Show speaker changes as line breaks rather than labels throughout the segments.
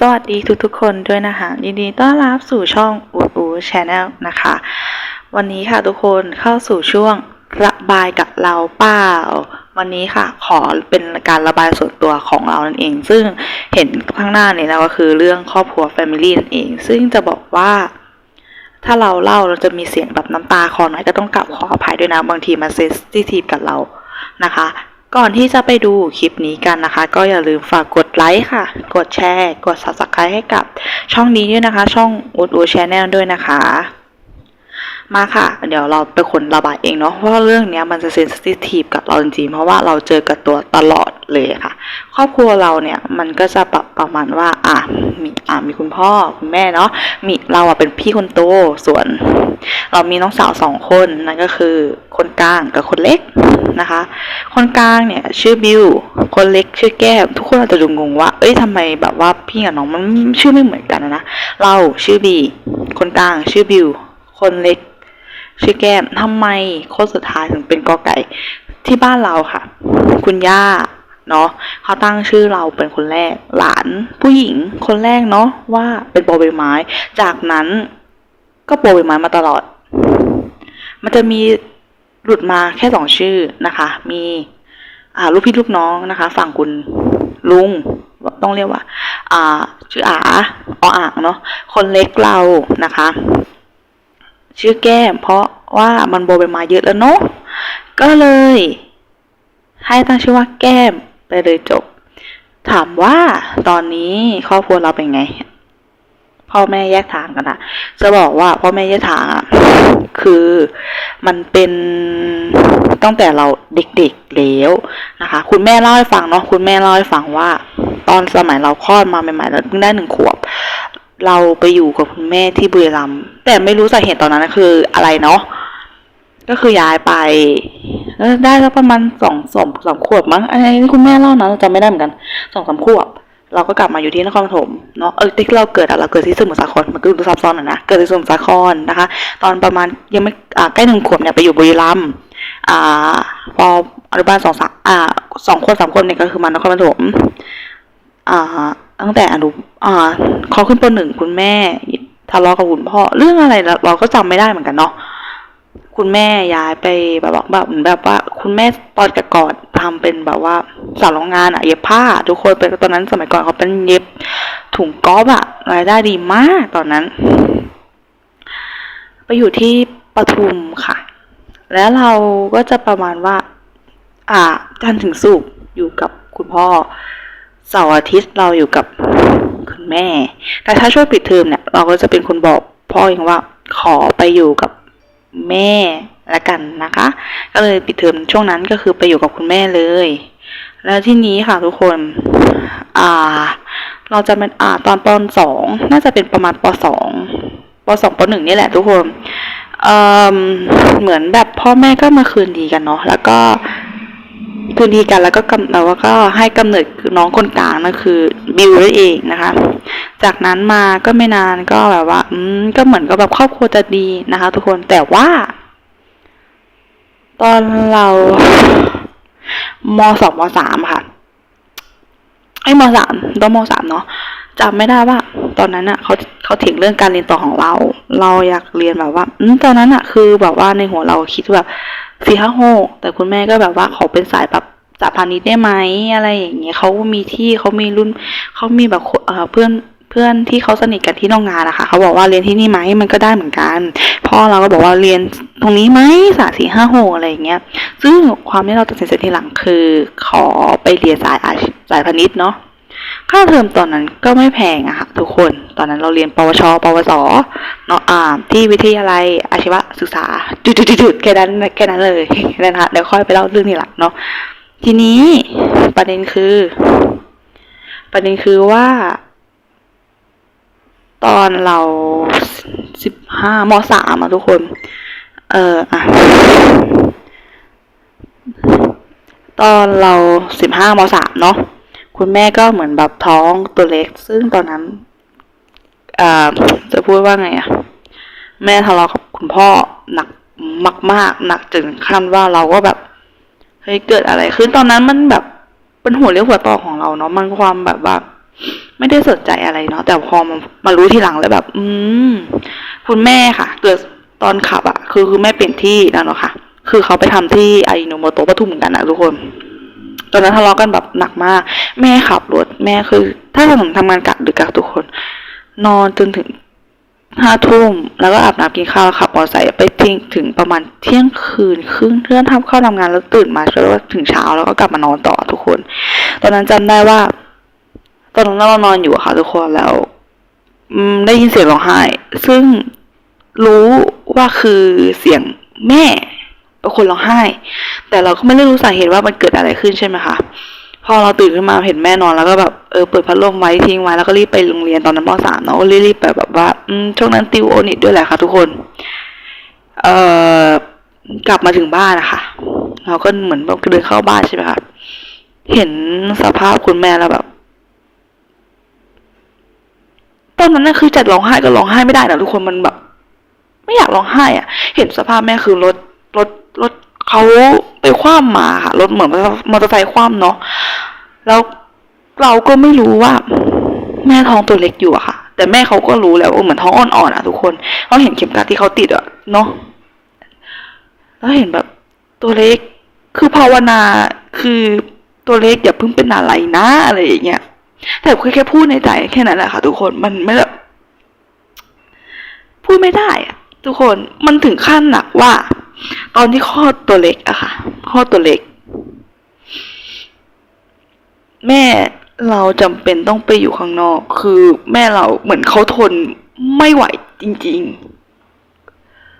สวัสดีทุกๆคนด้วยนะคะยินดีต้อนรับสู่ช่องอูดอูชแนลนะคะ วันนี้ค่ะทุกคนเข้าสู่ช่วงระบายกับเราเปล่า วันนี้ค่ะ ขอเป็นการระบายส่วนตัวของเรานั่นเอง ซึ่งเห็นข้างหน้าเนี่ยนะก็คือเรื่องครอบครัว Family นั่นเอง ซึ่งจะบอกว่าถ้าเราเล่าเราจะมีเสียงแบบน้ำตาคอหน่อยก็ต้องกลับขออภัยด้วยนะ บางทีมันเซนซิทีฟกับเรานะคะ ก่อนที่จะไปดูคลิปนี้กันนะคะ ก็อย่าลืมฝากกดไลค์ค่ะ กดแชร์ กด subscribe ให้กับช่องนี้ด้วยนะคะ ช่องอูดอูชแนลด้วยนะคะ มาค่ะ เดี๋ยวเราเป็นคนระบายเองเนาะเพราะเรื่องนี้มันจะเซนซิทีฟกับเราจริงๆเพราะว่าเราเจอกับตัวตลอดเลยค่ะ ครอบครัวเราเนี่ยมันก็จะแบบประมาณว่าอะมีอะมีคุณพ่อคุณแม่เนาะมีเราอะเป็นพี่คนโตส่วน เรามีน้องสาวสองคนนั่นก็คือคนกลางกับคนเล็ก นะคะ คนกลางเนี่ยชื่อบิว คนเล็กชื่อแก้ม ทุกคนอาจจะดูงงว่า เอ้ยทำไมแบบว่าพี่กับน้องมันชื่อไม่เหมือนกันนะ เราชื่อบี คนกลางชื่อบิว คนเล็ก ชื่อแก้มทำไมคนสุดท้ายถึงเป็นกอไก่ที่บ้านเราค่ะ คุณย่าเนาะเขาตั้งชื่อเราเป็นคนแรก หลานผู้หญิงคนแรกเนาะว่าเป็นโบอใบไม้ จากนั้นก็โบอใบไม้มาตลอด มันจะมี หลุดมาแค่สองชื่อนะคะ มีอ่าลูกพี่ลูกน้องนะคะ ฝั่งคุณลุงต้องเรียกว่า อ่า ชื่ออาออ่างเนาะคนเล็กเรานะคะ ชื่อแก้ม เพราะว่ามันโบใบไม้เยอะแล้วเนาะก็เลย ให้ตั้งชื่อว่าแก้มไปเลยจบ ถามว่าตอนนี้ครอบครัวเราเป็นไง พ่อแม่แยกทางกันอะจะบอกว่าพ่อแม่แยกทางอะ คือมันเป็นตั้งแต่เราเด็กๆแล้วนะคะ คุณแม่เล่าให้ฟังเนาะคุณแม่เล่าให้ฟังว่า ตอนสมัยเราคลอดมาใหม่ๆเราเพิ่งได้หนึ่งขวบ เราไปอยู่กับคุณแม่ที่บุรีรัมย์แต่ไม่รู้สาเหตุตอนนั้นคืออะไรเนาะก็คือย้ายไปได้แล้วประมาณสองสองสามขวบมั้งอันนี้คุณแม่เล่านะเราจำไม่ได้เหมือนกันสองสามขวบ เราก็กลับมาอยู่ที่นครปฐมเนาะเออที่เราเกิดอะเราเกิดที่สมุทรสาครมันก็ดูซับซ้อนหน่อยนะเกิดที่สมุทรสาครนะคะ ตอนประมาณยังไม่อ่าใกล้หนึ่งขวบเนี่ยไปอยู่บุรีรัมย์อ่าพออนุบาลสองสามอ่าสองคนสามคนเนี่ยก็คือมานครปฐมอ่าตั้งแต่อนุอ่าเขาขึ้นปหนึ่งคุณแม่ทะเลาะกับคุณพ่อเรื่องอะไรเราก็จำไม่ได้เหมือนกันเนาะคุณแม่ย้ายไปแบบแบบแบบว่า คุณแม่ตอนแต่ก่อน ทำเป็นแบบว่าสาวโรงงานอะเย็บผ้า ทุกคนเป็นตอนนั้นสมัยก่อนเขาเป็นเย็บถุงก๊อบอะรายได้ดีมากตอนนั้น ไปอยู่ที่ปทุมค่ะ แล้วเราก็จะประมาณว่า อ่าจันทร์ถึงสุกอยู่กับคุณพ่อเสาร์อาทิตย์เราอยู่กับคุณแม่ แต่ถ้าช่วงปิดเทอมเนี่ย เราก็จะเป็นคนบอกพ่อเองว่า ขอไปอยู่กับแม่ ละกันนะคะ ก็เลยปิดเทอมช่วงนั้นก็คือไปอยู่กับคุณแม่เลย แล้วที่นี้ค่ะทุกคน อ่า เราจะเป็นอ่าตอนปสองน่าจะเป็นประมาณปสองปสองปหนึ่งนี่แหละทุกคนเอ่อเหมือนแบบพ่อแม่ก็มาคืนดีกันเนาะแล้วก็คืนดีกันแล้วก็กำแล้วก็ให้กำเนิดน้องคนกลางนั่นคือบิวนั่นเองนะคะ จากนั้นมาก็ไม่นานก็แบบว่า อืมก็เหมือนกับแบบครอบครัวจะดีนะคะ ทุกคนแต่ว่า ตอนเรามสองมสามค่ะไอ้มสามต้อนมสามเนาะจำไม่ได้ว่า ตอนนั้นอะเขาเขาถึงเรื่องการเรียนต่อของเรา เราอยากเรียนแบบว่าอตอนนั้นอะคือแบบว่าในหัวเราคิดแบบสี่ห้าหกแต่คุณแม่ก็แบบว่าเขาเป็นสายแบบสายพาณิชย์ได้ไหมอะไรอย่างเงี้ยเขามีที่เขามีรุ่นเขามีแบบเพื่อน พื่อนที่เขาสนิทกันที่โรงงานนะคะเขาบอกว่าเรียนที่นี่ไหมมันก็ได้เหมือนกันพ่อเราก็บอกว่าเรียนตรงนี้ไหมสายสี่ห้าหกอะไรอย่างเงี้ย ซึ่งความที่เราตัดสินใจทีหลังคือ ขอไปเรียนสายอาชีพสายพาณิชย์เนาะค่าเทอมตอนนั้นก็ไม่แพงอะค่ะทุกคน ตอนนั้นเราเรียน ปวช ปวส เนาะอ่า ที่วิทยาลัยอาชีวศึกษา จุดๆๆๆแค่นั้นแค่นั้นเลยนะคะเดี๋ยวค่อยไปเล่าเรื่องนี้หลังเนาะ ทีนี้ประเด็นคือ ประเด็นคือว่า ตอนเราสิบห้ามสามอะทุกคน เอออะตอนเราสิบห้ามสามเนาะคุณแม่ก็เหมือนแบบท้องตัวเล็ก ซึ่งตอนนั้นอ่าจะพูดว่าไงอะแม่ทะเลาะกับคุณพ่อหนักมากๆหนักถึงขั้นว่าเราก็แบบเฮ้ยเกิดอะไรขึ้นตอนนั้นมันแบบเป็นหัวเรียวหัวต่อของเราเนาะมันความแบบว่า ไม่ได้สนใจอะไรเนาะแต่พอมามารู้ทีหลังแล้วแบบ อืมคุณแม่ค่ะ เกิดตอนขับอะคือคือแม่เปลี่ยนที่นั่นเนาะค่ะ คือเขาไปทำที่ไอโนโมโตะปทุมเหมือนกันนะทุกคนตอนนั้นทะเลาะกันแบบหนักมาก แม่ขับรถแม่คือ ถ้าผมทำงานกะดึกอะทุกคน นอนจนถึงห้าทุ่มแล้วก็อาบน้ำกินข้าวขับมอเตอร์ไซค์ไปทิ้งถึงประมาณเที่ยงคืนครึ่งเพื่อนทำเข้าทำงานแล้วตื่นมาแล้วก็ถึงเช้าแล้วก็กลับมานอนต่อทุกคน ตอนนั้นจำได้ว่า ตอนนั้นเรานอนอยู่ค่ะทุกคนแล้วได้ยินเสียงร้องไห้ ซึ่งรู้ว่าคือเสียงแม่เป็นคนร้องไห้ แต่เราก็ไม่ได้รู้สาเหตุว่ามันเกิดอะไรขึ้นใช่ไหมคะพอเราตื่นขึ้นมาเห็นแม่นอนแล้วก็แบบเออเปิดพัดลมไว้ทิ้งไว้แล้วก็รีบไปโรงเรียนตอนนั้นมสามเนาะก็รีบๆไปแบบว่าอืมช่วงนั้นติวโอนิตด้วยแหละค่ะทุกคน เอ่อกลับมาถึงบ้านนะคะเราก็เหมือนแบบเดินเข้าบ้านใช่ไหมคะเห็นสภาพคุณแม่แล้วแบบ ตอนนั้นน่ะคือจัดร้องไห้ก็ร้องไห้ไม่ได้นะทุกคนมันแบบ ไม่อยากร้องไห้อะ เห็นสภาพแม่คือรถรถรถเขาไปคว่ำมาค่ะรถเหมือนมอเตอร์ไซค์คว่ำเนาะแล้วเราก็ไม่รู้ว่า แม่ท้องตัวเล็กอยู่อะค่ะ แต่แม่เขาก็รู้แล้วว่าเหมือนท้องอ่อนๆอะทุกคนเขาเห็นเข็มกลัดที่เขาติดอะเนาะแล้วเห็นแบบตัวเล็กคือภาวนาคือตัวเล็กอย่าเพิ่งเป็นอะไรนะอะไรอย่างเงี้ย แต่แค่แค่พูดในใจแค่นั้นแหละค่ะ ทุกคนมันไม่แบบพูดไม่ได้อะทุกคนมันถึงขั้นหนักว่า ตอนที่คลอดตัวเล็กอะค่ะคลอดตัวเล็ก แม่เราจำเป็นต้องไปอยู่ข้างนอก คือแม่เราเหมือนเขาทนไม่ไหวจริง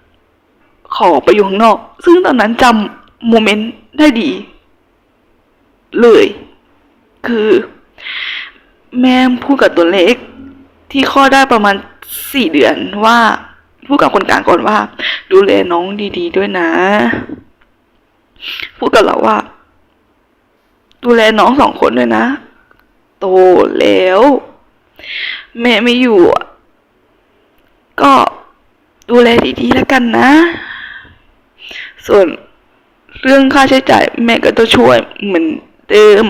ๆ ขอไปอยู่ข้างนอก ซึ่งตอนนั้นจำโมเมนต์ได้ดี เลย คือ แม่พูดกับตัวเล็ก ที่คลอดได้ประมาณสี่เดือนว่าพูดกับคนกลางก่อนว่า ดูแลน้องดี ๆ ด้วยนะ พูดกับเราว่า ดูแลน้องสองคนด้วยนะ โตแล้ว แม่ไม่อยู่ ก็ดูแลดีๆแล้วกันนะ ส่วนเรื่องค่าใช้จ่ายแม่ก็จะช่วยเหมือนเดิม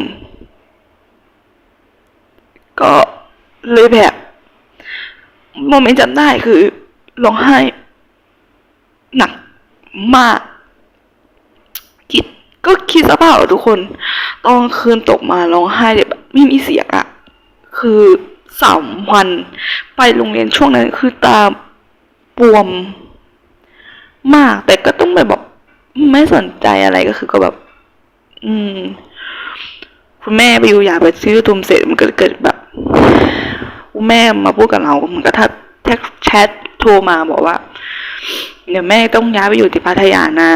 ก็เลยแบบโมเมนต์จำได้คือร้องไห้หนักมากคิดก็คิดสภาพทุกคนตอนคืนตกมาร้องไห้แบบไม่มีเสียงอะคือสามวันไปโรงเรียนช่วงนั้นคือตาบวมมาก แต่ก็ต้องแบบแบบไม่สนใจอะไรก็คือก็แบบ อืม คุณแม่ไปอยู่อยากไปซื้อทุมเสร็จมันก็เกิดแบบ แม่มาพูดกับเราเหมือนกับถ้าแท็กแชทโทรมาบอกว่า เดี๋ยวแม่ต้องย้ายไปอยู่ที่พัทยานะ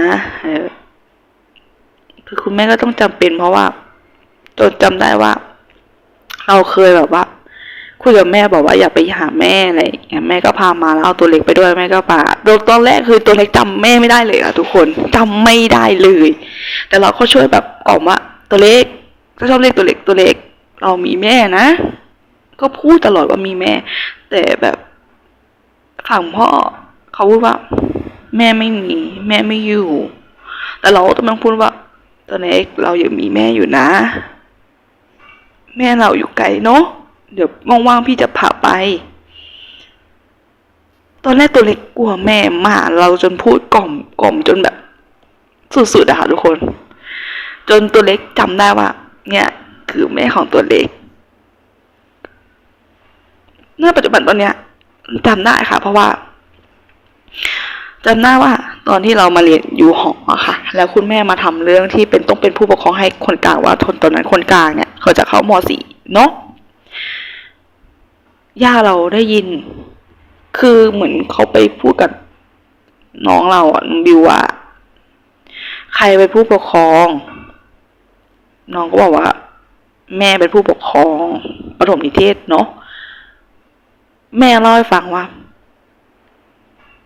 คือคุณแม่ก็ต้องจำเป็นเพราะว่าจนจำได้ว่า เราเคยแบบว่าคุยกับแม่บอกว่าอย่าไปหาแม่อะไรอย่างเงี้ยแม่ก็พามาแล้วเอาตัวเล็กไปด้วยแม่ก็พาโดยตอนแรกคือตัวเล็กจำแม่ไม่ได้เลยอะทุกคนจำไม่ได้เลย แต่เราก็ช่วยแบบกล่อมว่าตัวเล็กก็ชอบเรียกตัวเล็กตัวเล็ก เรามีแม่นะ ก็พูดตลอดว่ามีแม่ แต่แบบฝั่งพ่อเขาพูดว่า แม่ไม่มี แม่ไม่อยู่ แต่เราต้องมาพูดว่าตัวเล็กเรายังมีแม่อยู่นะ แม่เราอยู่ไกลเนาะเดี๋ยวว่างๆพี่จะพาไป ตอนแรกตัวเล็กกลัวแม่มากเราจนพูดกล่อมกล่อมจนแบบ สุดๆอะค่ะทุกคน จนตัวเล็กจำได้ว่า เนี่ย คือแม่ของตัวเล็ก ณปัจจุบันตอนเนี้ยจำได้ค่ะ เพราะว่าจำได้ว่าตอนที่เรามาเรียนอยู่หออะค่ะ แล้วคุณแม่มาทำเรื่องที่เป็นต้องเป็นผู้ปกครองให้คนกลางว่าทนตอนนั้นคนกลางเนี่ย เขาจะเข้ามสี่เนาะย่าเราได้ยิน คือเหมือนเขาไปพูดกับน้องเราอะบิวว่า ใครเป็นผู้ปกครอง น้องก็บอกว่า แม่เป็นผู้ปกครองปฐมนิเทศเนาะ แม่เล่าให้ฟังว่า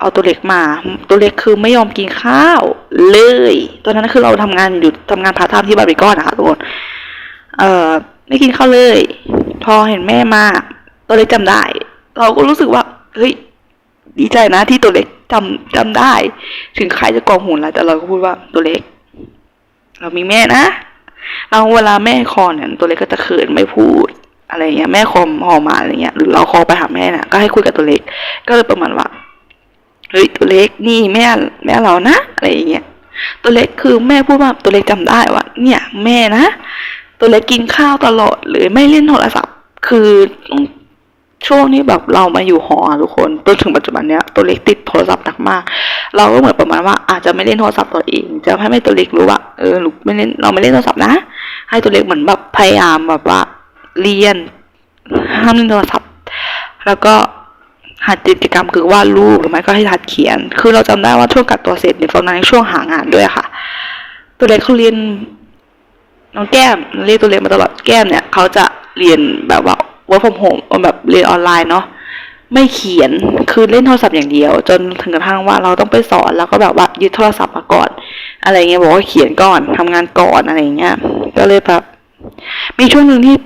เอาตัวเล็กมา ตัวเล็กคือไม่ยอมกินข้าวเลย ตอนนั้นคือเราทำงานอยู่ทำงานพาร์ทไทม์ที่บาร์บีคอนนะคะทุกคนเอ่อไม่กินข้าวเลย พอเห็นแม่มาตัวเล็กจำได้ เราก็รู้สึกว่าเฮ้ยดีใจนะที่ตัวเล็กจำจำได้ ถึงใครจะกองหุ่นแล้วแต่เราก็พูดว่าตัวเล็ก เรามีแม่นะเราเวลาแม่คอเนี่ยตัวเล็กก็จะเขินไม่พูด อะไรเงี้ยแม่คอมออมาอะไรเงี้ยหรือเราคอไปหาแม่เนี่ยก็ให้คุยกับตัวเล็ก ก็เลยประมาณว่าเฮ้ยตัวเล็กนี่แม่แม่เรานะอะไรอย่างเงี้ยตัวเล็กคือแม่พูดว่าตัวเล็กจำได้ว่าเนี่ย แม่นะ ตัวเล็กกินข้าวตลอดหรือไม่เล่นโทรศัพท์ คือช่วงนี้แบบเรามาอยู่หอทุกคนจนถึงปัจจุบันเนี้ยตัวเล็กติดโทรศัพท์หนักมาก เราก็เหมือนประมาณว่า อาจจะไม่เล่นโทรศัพท์ตัวเอง จะให้ไม่ตัวเล็กรู้ว่าเออลูกไม่เล่นเราไม่เล่นโทรศัพท์นะ ให้ตัวเล็กเหมือนแบบพยายามแบบว่า เรียน ห้ามเล่นโทรศัพท์ แล้วก็หัดกิจกรรมคือวาดรูปหรือไม่ก็ให้หัดเขียน คือเราจำได้ว่าช่วงกัดตัวเสร็จในตอนนั้นช่วงหางานด้วยค่ะ ตัวเล็กเขาเรียนน้องแก้มเรียกตัวเล็กมาตลอดแก้มเนี่ยเขาจะเรียนแบบว่า work from home แบบเรียนออนไลน์เนาะไม่เขียนคือเล่นโทรศัพท์อย่างเดียว จนถึงกระทั่งว่าเราต้องไปสอนแล้วก็แบบว่ายึดโทรศัพท์มาก่อน อะไรเงี้ยบอกว่าเขียนก่อนทำงานก่อนอะไรเงี้ยก็เลยแบบมีช่วงหนึ่งที่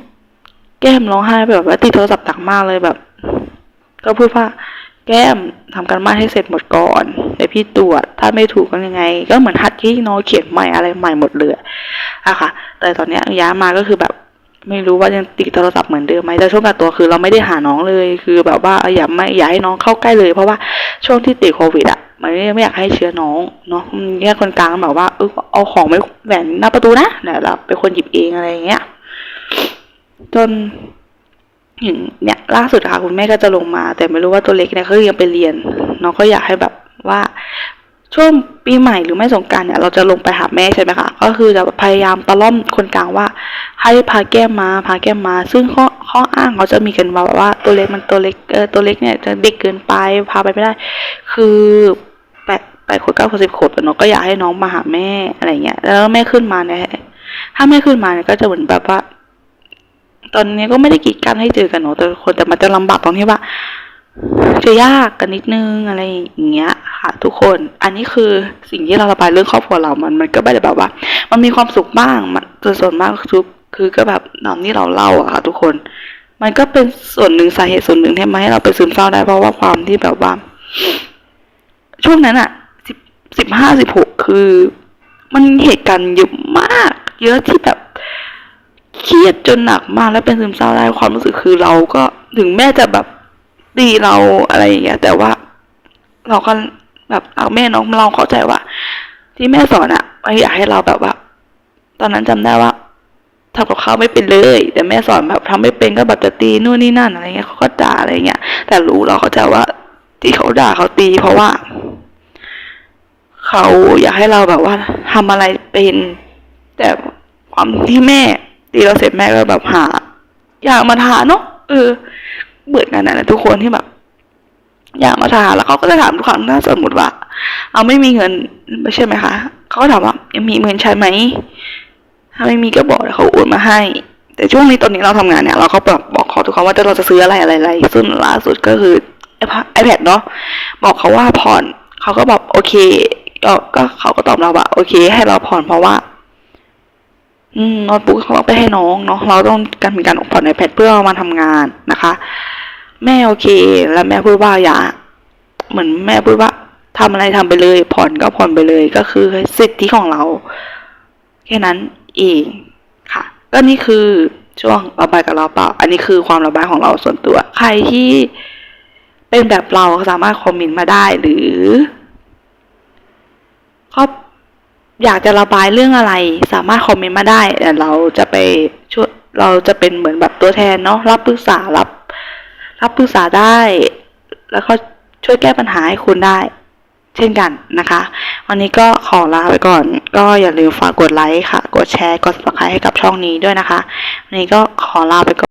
แก้มร้องไห้แบบว่าติดโทรศัพท์หนักมากเลยแบบ ก็พูดว่าแก้มทำการบ้านให้เสร็จหมดก่อนเดี๋ยวพี่ตรวจถ้าไม่ถูกก็ยังไง ก็เหมือนหัดที่น้องเขียนใหม่อะไรใหม่หมดเลยอะค่ะ แต่ตอนเนี้ยย้ายมาก็คือแบบไม่รู้ว่ายังติดโทรศัพท์เหมือนเดิมไหมแต่ช่วงกักตัวคือเราไม่ได้หาน้องเลย คือแบบว่าอย่าไม่อย่าให้น้องเข้าใกล้เลย เพราะว่าช่วงที่ติดโควิดอะมันไม่อยากให้เชื้อน้องเนาะเนี่คนกลางแบบว่าเออเอาของไม่แหวนหน้าประตูนะเดี๋ยวเราเป็นคนหยิบเองอะไรอย่างเงี้ย จนอย่างเนี่ยล่าสุดค่ะคุณแม่ก็จะลงมา แต่ไม่รู้ว่าตัวเล็กเนี่ยเขายังไปเรียนน้องก็อยากให้แบบว่าช่วงปีใหม่หรือไม่สงการเนี่ยเราจะลงไปหาแม่ใช่ไหมคะก็คือจะพยายามตะล่อมคนกลางว่า ให้พาแก้มมาพาแก้มมา ซึ่งข้อข้ออ้างเขาจะมีกันมาแบบว่าตัวเล็กมันตัวเล็กเออตัวเล็กเนี่ยจะเด็กเกินไปพาไปไม่ได้ คือแปดแปดขวบเก้าขวบสิบขวบแต่น้องก็อยากให้น้องมาหาแม่อะไรเงี้ยแล้วแม่ขึ้นมาเนี่ยถ้าแม่ขึ้นมาเนี่ยก็จะเหมือนแบบว่า ตอนนี้ก็ไม่ได้กีดกันให้เจอกันเนาะแต่คนแต่มันจะลำบากตรงที่ว่าจะยากกันนิดนึงอะไรอย่างเงี้ยค่ะ ทุกคนอันนี้คือสิ่งที่เราระบายเรื่องครอบครัวเรามันมันก็ไม่ได้แบบว่า มันมีความสุขบ้างมันส่วนมากทุกคือก็แบบนอนที่เราเล่าอะค่ะ ทุกคน มันก็เป็นส่วนหนึ่งสาเหตุส่วนหนึ่งที่ทำให้เราไปซึมเศร้าได้เพราะว่าความที่แบบว่า ช่วงนั้นอะสิบสิบห้าสิบหกคือ มันเหตุการณ์เยอะมาก เยอะที่แบบ เครียดจนหนักมากแล้วเป็นซึมเศร้าได้ความรู้สึกคือเราก็ถึงแม่จะแบบดีเราอะไรอย่างเงี้ย แต่ว่า เราก็แบบเอาแม่น้องเราเข้าใจว่า ที่แม่สอนอะไม่อยากให้เราแบบว่า ตอนนั้นจำได้ว่าทำกับข้าวไม่เป็นเลย แต่แม่สอนแบบทำไม่เป็นก็แบบจะตีนู่นนี่นั่นอะไรเงี้ยเขาก็ด่าอะไรเงี้ย แต่รู้เราเข้าใจว่าที่เขาด่าเขาตี เพราะว่าเขาอยากให้เราแบบว่าทำอะไรเป็น แต่ความที่แม่ ตีเราเสร็จแม่ก็แบบหา อยากมาทานเนาะเออเบื่อกันนะทุกคนที่แบบ อยากมาทานแล้วเขาก็จะถามทุกครั้งถ้าสมมติว่า เอาไม่มีเงินใช่ไหมคะเขาก็ถามว่ายังมีเงินใช้ไหมถ้าไม่มีก็บอกเดี๋ยวเขาโอนมาให้ แต่ช่วงนี้ตอนนี้เราทำงานเนี่ย เราก็แบอกบอกเขาทุกครั้งว่าจะเราจะซื้ออะไรอะไรอะไรซึ่งล่าสุดก็คือไอแพดเนาะบอกเขาว่าผ่อนเขาก็บอกโอเคก็ก็เขาก็ตอบเราว่าโอเค ให้เราผ่อนเพราะว่า อืมโน้ตบุ๊กของเราไปให้น้องเนาะเราต้องการมีการอกผ่อนไอแพดเพื่อเอามาทำงานนะคะ แม่โอเค แล้วแม่พูดว่าอย่าเหมือนแม่พูดว่าทำอะไรทำไปเลย ผ่อนก็ผ่อนไปเลยก็คือสิทธิของเรา แค่นั้นเองค่ะ ก็นี่คือช่วงระบายกับเราเปล่า อันนี้คือความระบายของเราส่วนตัว ใครที่เป็นแบบเราสามารถคอมเมนต์มาได้หรือก็ อยากจะระบายเรื่องอะไร สามารถคอมเมนต์มาได้แต่เราจะไปช่วยเราจะเป็นเหมือนแบบตัวแทนเนาะรับปรึกษารับ รับปรึกษาได้ แล้วก็ช่วยแก้ปัญหาให้คุณได้ เช่นกันนะคะ วันนี้ก็ขอลาไปก่อน ก็อย่าลืมฝากกดไลค์ค่ะ กดแชร์กด subscribe ให้กับช่องนี้ด้วยนะคะ วันนี้ก็ขอลาไปก่อน